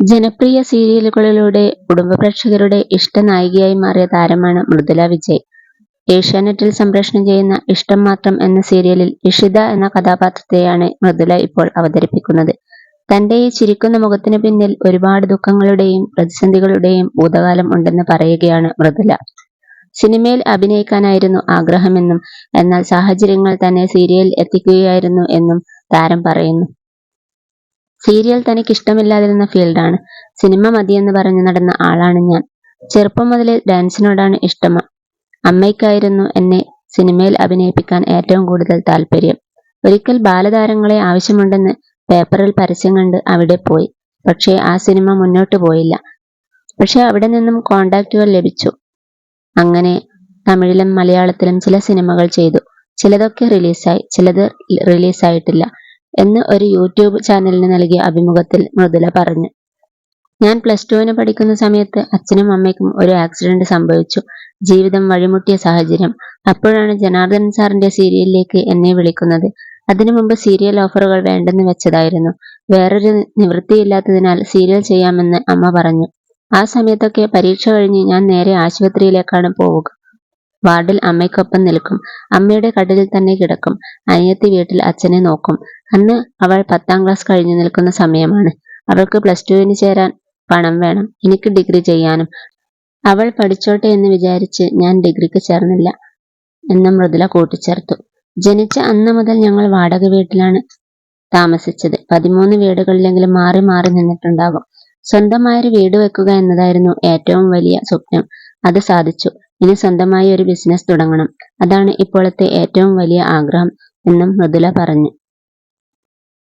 ജനപ്രിയ സീരിയലുകളിലൂടെ കുടുംബ പ്രേക്ഷകരുടെ ഇഷ്ടനായികയായി മാറിയ താരമാണ് മൃദുല വിജയ്. ഏഷ്യാനെറ്റിൽ സംപ്രേഷണം ചെയ്യുന്ന ഇഷ്ടം മാത്രം എന്ന സീരിയലിൽ ഇഷിത എന്ന കഥാപാത്രത്തെയാണ് മൃദുല ഇപ്പോൾ അവതരിപ്പിക്കുന്നത്. തന്റെ ഈ ചിരിക്കുന്ന മുഖത്തിന് പിന്നിൽ ഒരുപാട് ദുഃഖങ്ങളുടെയും പ്രതിസന്ധികളുടെയും ഭൂതകാലം ഉണ്ടെന്ന് പറയുകയാണ് മൃദുല. സിനിമയിൽ അഭിനയിക്കാനായിരുന്നു ആഗ്രഹമെന്നും എന്നാൽ സാഹചര്യങ്ങൾ തന്നെ സീരിയലിൽ എത്തിക്കുകയായിരുന്നു എന്നും താരം പറയുന്നു. സീരിയൽ തനിക്ക് ഇഷ്ടമില്ലാതിരുന്ന ഫീൽഡാണ്. സിനിമ മതിയെന്ന് പറഞ്ഞു നടന്ന ആളാണ് ഞാൻ. ചെറുപ്പം മുതലേ ഡാൻസിനോടാണ് ഇഷ്ടം. അമ്മയ്ക്കായിരുന്നു എന്നെ സിനിമയിൽ അഭിനയിപ്പിക്കാൻ ഏറ്റവും കൂടുതൽ താല്പര്യം ഒരിക്കൽ ബാലതാരങ്ങളെ ആവശ്യമുണ്ടെന്ന് പേപ്പറിൽ പരസ്യം കണ്ട് അവിടെ പോയി. പക്ഷേ ആ സിനിമ മുന്നോട്ട് പോയില്ല. പക്ഷേ അവിടെ നിന്നും കോണ്ടാക്റ്റുകൾ ലഭിച്ചു. അങ്ങനെ തമിഴിലും മലയാളത്തിലും ചില സിനിമകൾ ചെയ്തു. ചിലതൊക്കെ റിലീസായി, ചിലത് റിലീസായിട്ടില്ല എന്ന് ഒരു യൂട്യൂബ് ചാനലിന് നൽകിയ അഭിമുഖത്തിൽ മൃദുല പറഞ്ഞു. ഞാൻ പ്ലസ് ടുവിന് പഠിക്കുന്ന സമയത്ത് അച്ഛനും അമ്മയ്ക്കും ഒരു ആക്സിഡന്റ് സംഭവിച്ചു. ജീവിതം വഴിമുട്ടിയ സാഹചര്യം. അപ്പോഴാണ് ജനാർദ്ദനൻ സാറിന്റെ സീരിയലിലേക്ക് എന്നെ വിളിക്കുന്നത്. അതിനു മുമ്പ് സീരിയൽ ഓഫറുകൾ വേണ്ടെന്ന് വെച്ചതായിരുന്നു. വേറൊരു നിവൃത്തിയില്ലാത്തതിനാൽ സീരിയൽ ചെയ്യാമെന്ന് അമ്മ പറഞ്ഞു. ആ സമയത്തൊക്കെ പരീക്ഷ കഴിഞ്ഞ് ഞാൻ നേരെ ആശുപത്രിയിലേക്കാണ് പോവുക. വാർഡിൽ അമ്മയ്ക്കൊപ്പം നിൽക്കും. അമ്മയുടെ കട്ടിലിൽ തന്നെ കിടക്കും. അനിയത്തി വീട്ടിൽ അച്ഛനെ നോക്കും. അന്ന് അവൾ പത്താം ക്ലാസ് കഴിഞ്ഞു നിൽക്കുന്ന സമയമാണ്. അവൾക്ക് പ്ലസ് ടുവിന് ചേരാൻ പണം വേണം. എനിക്ക് ഡിഗ്രി ചെയ്യാനും. അവൾ പഠിച്ചോട്ടെ എന്ന് വിചാരിച്ച് ഞാൻ ഡിഗ്രിക്ക് ചേർന്നില്ല എന്ന് മൃദുല കൂട്ടിച്ചേർത്തു. ജനിച്ച അന്ന് മുതൽ ഞങ്ങൾ വാടക വീട്ടിലാണ് താമസിച്ചത്. പതിമൂന്ന് വീടുകളിലെങ്കിലും മാറി മാറി നിന്നിട്ടുണ്ടാകും. സ്വന്തമായൊരു വീട് വെക്കുക എന്നതായിരുന്നു ഏറ്റവും വലിയ സ്വപ്നം. അത് സാധിച്ചു. ഇനി സ്വന്തമായി ഒരു ബിസിനസ് തുടങ്ങണം. അതാണ് ഇപ്പോഴത്തെ ഏറ്റവും വലിയ ആഗ്രഹം എന്നും മൃദുല പറഞ്ഞു.